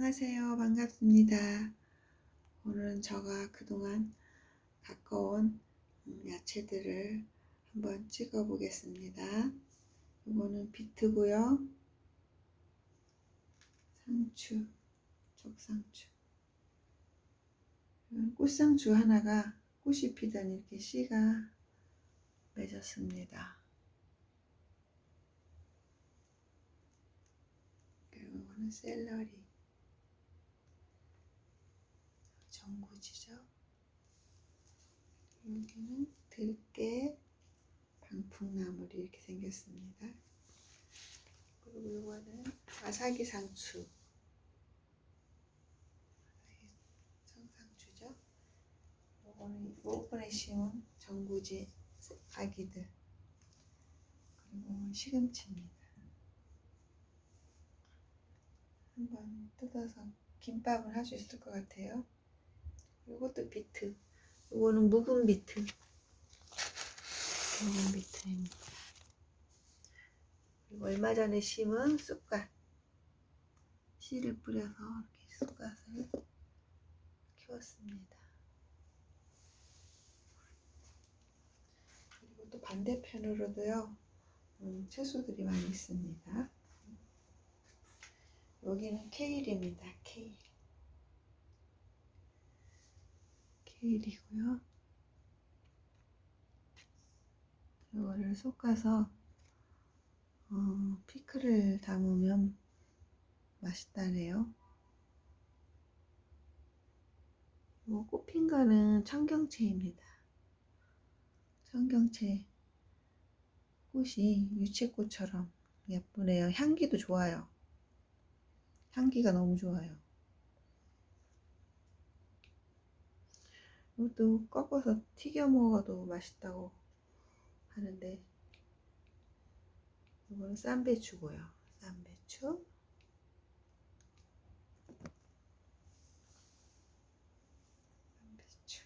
안녕하세요. 반갑습니다. 오늘은 제가 그동안 가까운 음, 야채들을 한번 찍어 보겠습니다. 이거는 비트고요. 상추, 적상추. 꽃상추 하나가 꽃이 피더니 이렇게 씨가 맺었습니다. 그리고 이거는 샐러리. 전구지죠. 여기는 들깨, 방풍나물이 이렇게 생겼습니다. 그리고 이거는 아사기 상추. 청상추죠. 이거는 오픈에 심은 전구지 아기들. 그리고 시금치입니다. 한번 뜯어서 김밥을 할 수 있을 것 같아요. 이것도 비트. 이거는 묵은 비트. 묵은 비트입니다. 그리고 얼마 전에 심은 쑥갓. 씨를 뿌려서 이렇게 쑥갓을 키웠습니다. 그리고 또 반대편으로도요, 음, 채소들이 많이 있습니다. 여기는 케일입니다. 케일. 케일이고요. 이거를 볶아서 어, 피클을 담으면 맛있다네요. 뭐 꽃핀 거는 청경채입니다. 청경채 꽃이 유채꽃처럼 예쁘네요. 향기도 좋아요. 향기가 너무 좋아요. 이것도 꺾어서 튀겨 먹어도 맛있다고 하는데 이거는 쌈배추고요. 쌈배추. 쌈배추.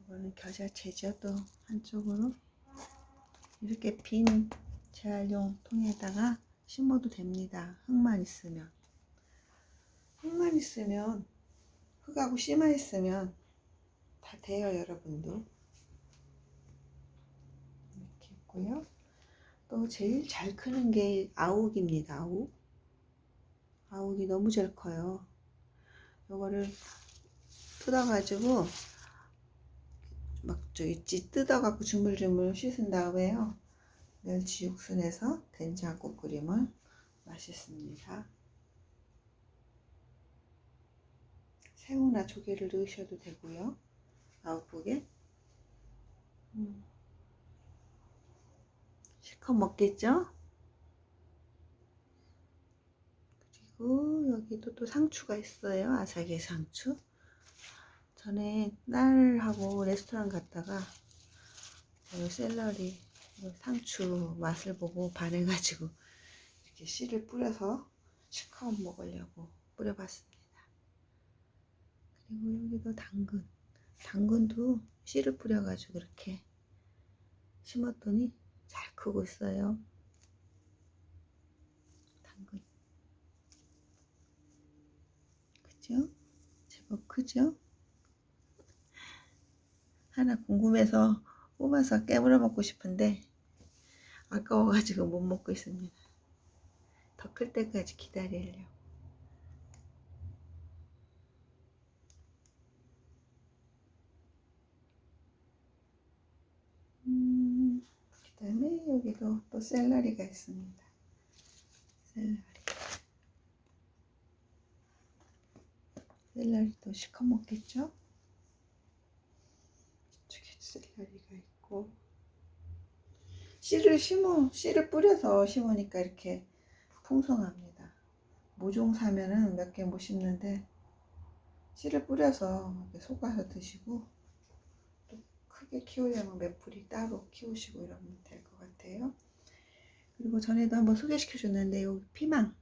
이거는 겨자채죠. 또 한쪽으로 이렇게 빈 재활용 통에다가 심어도 됩니다. 흙만 있으면. 흙만 있으면, 흙하고 씨만 있으면 다 돼요, 여러분도. 이렇게 있고요. 또 제일 잘 크는 게 아욱입니다, 아욱. 아욱이 너무 잘 커요. 요거를 뜯어가지고, 막 저기 찌 뜯어갖고 주물주물 씻은 다음에요. 멸치 육수 내서 된장국 끓이면 맛있습니다. 새우나 조개를 넣으셔도 되고요. 아웃북에. 음. 실컷 먹겠죠? 그리고 여기도 또 상추가 있어요. 아삭이 상추. 전에 딸하고 레스토랑 갔다가 샐러리 상추 맛을 보고 반해가지고 이렇게 씨를 뿌려서 실컷 먹으려고 뿌려봤습니다. 그리고 여기도 당근. 당근도 씨를 뿌려가지고 이렇게 심었더니 잘 크고 있어요. 당근. 그죠? 제법 크죠? 하나 궁금해서 뽑아서 깨물어 먹고 싶은데 아까워가지고 못 먹고 있습니다. 더 클 때까지 기다리려고. 다음에 여기도 또 샐러리가 있습니다. 샐러리. 샐러리도 시커 먹겠죠? 이쪽에 샐러리가 있고 씨를 심어 씨를 뿌려서 심으니까 이렇게 풍성합니다. 모종 사면은 몇 개 못 심는데 씨를 뿌려서 속아서 드시고 또 크게 키우려면 몇 풀이 따로 키우시고 이러면 될 것 같아요. 그리고 전에도 한번 소개시켜 줬는데 여기 피망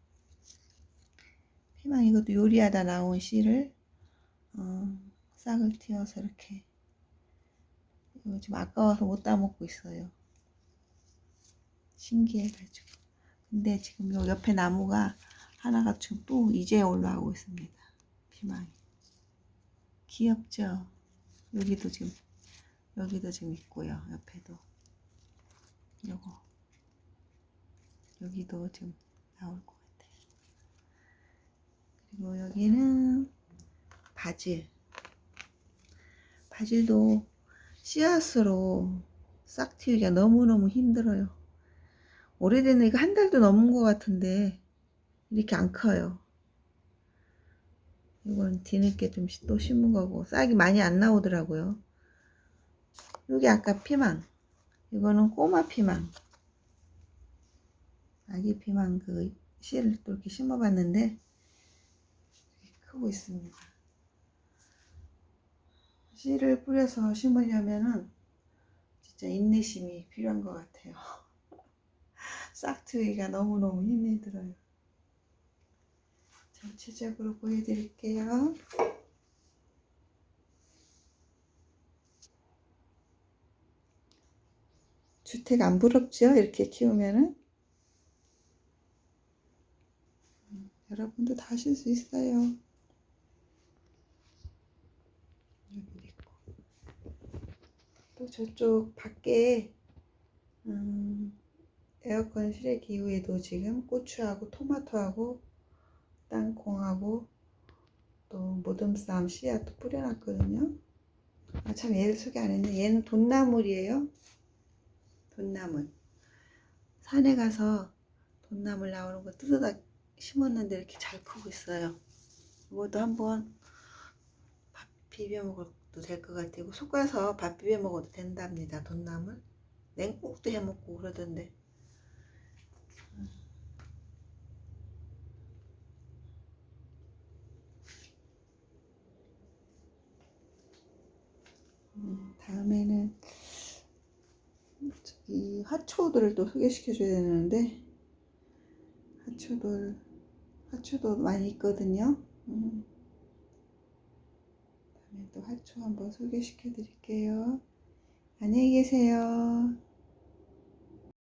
피망 이것도 요리하다 나온 씨를 어, 싹을 틔워서 이렇게 이거 지금 아까워서 못 따먹고 있어요. 신기해가지고. 근데 지금 요 옆에 나무가 하나가 지금 또 이제 올라오고 있습니다. 피망이. 귀엽죠? 여기도 지금, 여기도 지금 있고요. 옆에도. 요거. 여기도 지금 나올 것 같아요. 그리고 여기는 바질. 바질도 씨앗으로 싹 틔우기가 너무너무 힘들어요. 오래된 애가 한 달도 넘은 것 같은데 이렇게 안 커요. 이건 뒤늦게 좀 또 심은 거고 싹이 많이 안 나오더라고요. 여기 아까 피망. 이거는 꼬마 피망. 아기 피망 그 씨를 또 이렇게 심어봤는데 크고 있습니다. 씨를 뿌려서 심으려면은 진짜 인내심이 필요한 것 같아요. 싹트기가 너무너무 힘이 들어요. 전체적으로 보여드릴게요. 주택 안 부럽죠? 이렇게 키우면은. 음, 여러분도 다 하실 수 있어요. 또 저쪽 밖에, 음, 에어컨 실외기 이후에도 지금 고추하고 토마토하고 땅콩하고 또 모듬쌈 씨앗도 뿌려놨거든요. 아, 참 얘를 소개 안 했네. 얘는 돈나물이에요. 돈나물. 산에 가서 돈나물 나오는 거 뜯어다 심었는데 이렇게 잘 크고 있어요. 이것도 한번 밥 비벼 먹어도 될 것 같아요. 솎아서 밥 비벼 먹어도 된답니다. 돈나물. 냉국도 해 먹고 그러던데. 음, 다음에는 이 화초들을 또 소개시켜 줘야 되는데 화초들 화초도 많이 있거든요. 음. 다음에 또 화초 한번 소개시켜 드릴게요. 안녕히 계세요.